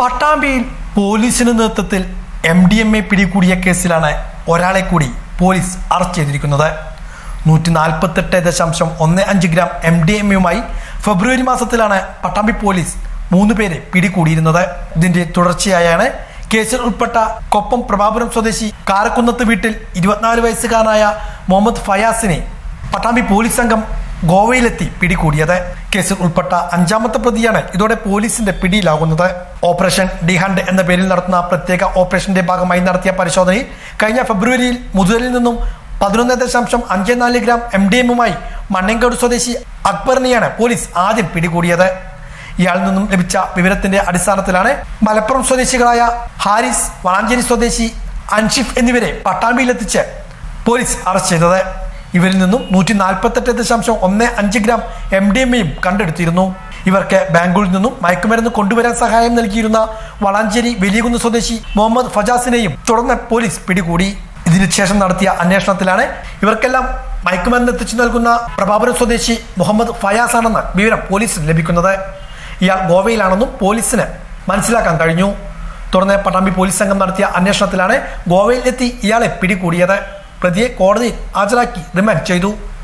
പട്ടാമ്പിയിൽ പോലീസിന്റെ നേതൃത്വത്തിൽ M D M A പിടികൂടിയ കേസിലാണ് ഒരാളെ കൂടി പോലീസ് അറസ്റ്റ് ചെയ്തിരിക്കുന്നത്. നൂറ്റി നാൽപ്പത്തെട്ട് ദശാംശം ഒന്ന് അഞ്ച് ഗ്രാം എം ഡി എം എയുമായി ഫെബ്രുവരി മാസത്തിലാണ് പട്ടാമ്പി പോലീസ് മൂന്ന് പേരെ പിടികൂടിയിരുന്നത്. ഇതിന്റെ തുടർച്ചയായാണ് കേസിൽ ഉൾപ്പെട്ട കൊപ്പം പ്രഭാപുരം സ്വദേശി കാരക്കുന്നത്ത് വീട്ടിൽ ഇരുപത്തിനാല് വയസ്സുകാരനായ മുഹമ്മദ് ഫയാസിനെ പട്ടാമ്പി പോലീസ് സംഘം ഗോവയിലെത്തി പിടികൂടിയത്. കേസിൽ ഉൾപ്പെട്ട അഞ്ചാമത്തെ പ്രതിയാണ് ഇതോടെ പോലീസിന്റെ പിടിയിലാകുന്നത്. ഓപ്പറേഷൻ ഡി ഹണ്ട് എന്ന പേരിൽ നടത്തുന്ന പ്രത്യേക ഓപ്പറേഷന്റെ ഭാഗമായി നടത്തിയ പരിശോധനയിൽ കഴിഞ്ഞ ഫെബ്രുവരിയിൽ മുതലിൽ നിന്നും പതിനൊന്ന് ദശാംശം അഞ്ച് നാല് ഗ്രാം എം ഡി എമ്മുമായി മണ്ണങ്കോട് സ്വദേശി അക്ബറിനെയാണ് പോലീസ് ആദ്യം പിടികൂടിയത്. ഇയാളിൽ നിന്നും ലഭിച്ച വിവരത്തിന്റെ അടിസ്ഥാനത്തിലാണ് മലപ്പുറം സ്വദേശികളായ ഹാരിസ് വളാഞ്ചേരി സ്വദേശി അൻഷിഫ് എന്നിവരെ പട്ടാമ്പിയിലെത്തിച്ച് പോലീസ് അറസ്റ്റ് ചെയ്തത്. ഇവരിൽ നിന്നും നൂറ്റി നാൽപ്പത്തെട്ട് ദശാംശം ഒന്ന് അഞ്ച് ഗ്രാം എം ഡി എം എയും കണ്ടെടുത്തിരുന്നു. ഇവർക്ക് ബാംഗ്ലൂരിൽ നിന്നും മയക്കുമരുന്ന് കൊണ്ടുവരാൻ സഹായം നൽകിയിരുന്ന വളാഞ്ചേരി വലിയകുന്ന് സ്വദേശി മുഹമ്മദ് ഫജാസിനെയും തുടർന്ന് പോലീസ് പിടികൂടി. ഇതിനുശേഷം നടത്തിയ അന്വേഷണത്തിലാണ് ഇവർക്കെല്ലാം മയക്കുമരുന്ന് എത്തിച്ചു നൽകുന്ന പ്രഭാപുരം സ്വദേശി മുഹമ്മദ് ഫയാസ് ആണെന്ന വിവരം പോലീസിന് ലഭിക്കുന്നത്. ഇയാൾ ഗോവയിലാണെന്നും പോലീസിന് മനസ്സിലാക്കാൻ കഴിഞ്ഞു. തുടർന്ന് പട്ടാമ്പി പോലീസ് സംഘം നടത്തിയ അന്വേഷണത്തിലാണ് ഗോവയിലെത്തി ഇയാളെ പിടികൂടിയത്. പ്രതിയെ കോടതിയിൽ ഹാജരാക്കി റിമാൻഡ് ചെയ്തു.